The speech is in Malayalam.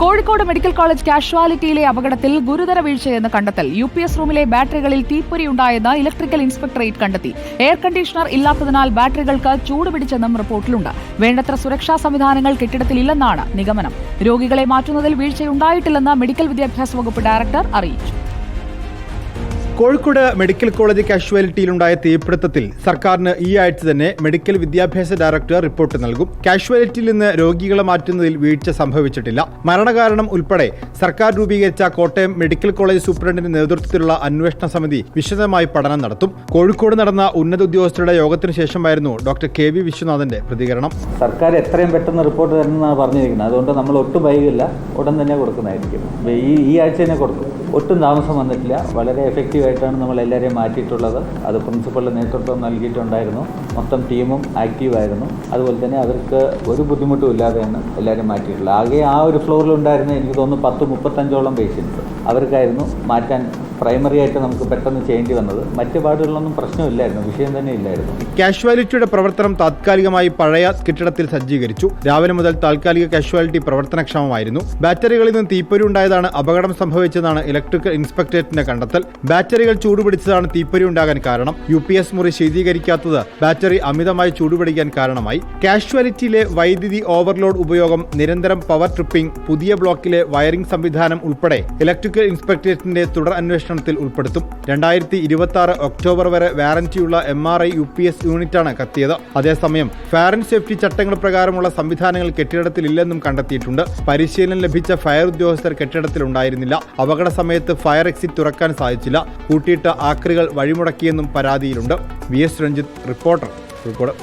കോഴിക്കോട് മെഡിക്കൽ കോളേജ് കാഷ്വാലിറ്റിയിലെ അപകടത്തിൽ ഗുരുതര വീഴ്ചയെന്ന് കണ്ടെത്തൽ. യു പി എസ് റൂമിലെ ബാറ്ററികളിൽ തീപ്പൊരിയുണ്ടായെന്ന് ഇലക്ട്രിക്കൽ ഇൻസ്പെക്ടറേറ്റ് കണ്ടെത്തി. എയർ കണ്ടീഷണർ ഇല്ലാത്തതിനാൽ ബാറ്ററികൾക്ക് ചൂട് പിടിച്ചെന്നും റിപ്പോർട്ടിലുണ്ട്. വേണ്ടത്ര സുരക്ഷാ സംവിധാനങ്ങൾ കെട്ടിടത്തിലില്ലെന്നാണ് നിഗമനം. രോഗികളെ മാറ്റുന്നതിൽ വീഴ്ചയുണ്ടായിട്ടില്ലെന്ന് മെഡിക്കൽ വിദ്യാഭ്യാസ വകുപ്പ് ഡയറക്ടർ അറിയിച്ചു. കോഴിക്കോട് മെഡിക്കൽ കോളേജ് കാഷ്വാലിറ്റിയിലുണ്ടായ തീപിടുത്തത്തിൽ സർക്കാരിന് ഈ ആഴ്ച തന്നെ മെഡിക്കൽ വിദ്യാഭ്യാസ ഡയറക്ടർ റിപ്പോർട്ട് നൽകും. കാഷ്വാലിറ്റിയിൽ നിന്ന് രോഗികളെ മാറ്റുന്നതിൽ വീഴ്ച സംഭവിച്ചിട്ടില്ല. മരണകാരണം ഉൾപ്പെടെ സർക്കാർ രൂപീകരിച്ച കോട്ടയം മെഡിക്കൽ കോളേജ് സൂപ്രണ്ടിന്റെ നേതൃത്വത്തിലുള്ള അന്വേഷണ സമിതി വിശദമായി പഠനം നടത്തും. കോഴിക്കോട് നടന്ന ഉന്നത ഉദ്യോഗസ്ഥരുടെ യോഗത്തിന് ശേഷമായിരുന്നു ഡോക്ടർ കെ വി വിശ്വനാഥന്റെ പ്രതികരണം. സർക്കാർ എത്രയും പെട്ടെന്ന് റിപ്പോർട്ട് തരണമെന്നാണ് പറഞ്ഞിരിക്കുന്നത്. അതുകൊണ്ട് നമ്മൾ ഒട്ടും വൈകില്ല. ഉടൻ തന്നെ കൊടുക്കുന്നതായിരിക്കും. ഈ ഈ ആഴ്ച തന്നെ കൊടുക്കും. ഒട്ടും താമസം വന്നിട്ടില്ല. വളരെ എഫക്റ്റീവായിട്ടാണ് നമ്മൾ എല്ലാവരെയും മാറ്റിയിട്ടുള്ളത്. അത് പ്രിൻസിപ്പളിന്റെ നേതൃത്വം നൽകിയിട്ടുണ്ടായിരുന്നു. മൊത്തം ടീമും ആക്റ്റീവായിരുന്നു അതുപോലെ തന്നെ അവർക്ക് ഒരു ബുദ്ധിമുട്ടും ഇല്ലാതെയാണ് എല്ലാവരും മാറ്റിയിട്ടുള്ളത്. ആകെ ആ ഒരു ഫ്ലോറിൽ ഉണ്ടായിരുന്ന എനിക്ക് തോന്നുന്നു പത്ത് മുപ്പത്തഞ്ചോളം പേഷ്യൻസ് അവർക്കായിരുന്നു മാറ്റാൻ പ്രൈമറി ആയിട്ട് നമുക്ക് പെട്ടെന്ന് ചെയ്യേണ്ടി വന്നത്. മറ്റ് വാർഡുകളിലൊന്നും പ്രശ്നമില്ലായിരുന്നു. വിഷയം തന്നെ ഇല്ലായിരുന്നു. കാഷ്വാലിറ്റിയുടെ പ്രവർത്തനം താത്കാലികമായി പഴയ കെട്ടിടത്തിൽ സജ്ജീകരിച്ചു. രാവിലെ മുതൽ താൽക്കാലിക കാഷ്വാലിറ്റി പ്രവർത്തനക്ഷമമായിരുന്നു. ബാറ്ററികളിൽ നിന്ന് തീപ്പൊരി ഉണ്ടായതാണ് അപകടം സംഭവിച്ചതാണ് ഇലക്ട്രിക്കൽ ഇൻസ്പെക്ടറേറ്റിന്റെ കണ്ടെത്തൽ. ബാറ്ററികൾ ചൂടുപിടിച്ചതാണ് തീപ്പൊരി ഉണ്ടാകാൻ കാരണം. യു പി എസ് മുറി ശീതീകരിക്കാത്തത് ബാറ്ററി അമിതമായി ചൂടുപിടിക്കാൻ കാരണമായി. കാഷ്വാലിറ്റിയിലെ വൈദ്യുതി ഓവർലോഡ് ഉപയോഗം നിരന്തരം പവർ ട്രിപ്പിംഗ് പുതിയ ബ്ലോക്കിലെ വയറിംഗ് സംവിധാനം ഉൾപ്പെടെ ഇലക്ട്രിക്കൽ ഇൻസ്പെക്ടറേറ്റിന്റെ തുടർ അന്വേഷണത്തിൽ ഉൾപ്പെടുത്തും. രണ്ടായിരത്തി ഇരുപത്തി ആറ് ഒക്ടോബർ വരെ വാറന്റിയുള്ള M R I U P S യൂണിറ്റാണ് കത്തിയത്. അതേസമയം ഫയർ ആൻഡ് സേഫ്റ്റി ചട്ടങ്ങൾ പ്രകാരമുള്ള സംവിധാനങ്ങൾ കെട്ടിടത്തിൽ ഇല്ലെന്നും കണ്ടെത്തിയിട്ടുണ്ട്. പരിശീലനം ലഭിച്ച ഫയർ ഉദ്യോഗസ്ഥർ കെട്ടിടത്തിൽ ഉണ്ടായിരുന്നില്ല അപകട സമയത്ത് ഫയർ എക്സിറ്റ് തുറക്കാൻ സാധിച്ചില്ല. കൂട്ടിയിട്ട ആക്രികൾ വഴിമുടക്കിയെന്നും പരാതിയിലുണ്ട്. V S Ranjith reporter Kozhikode.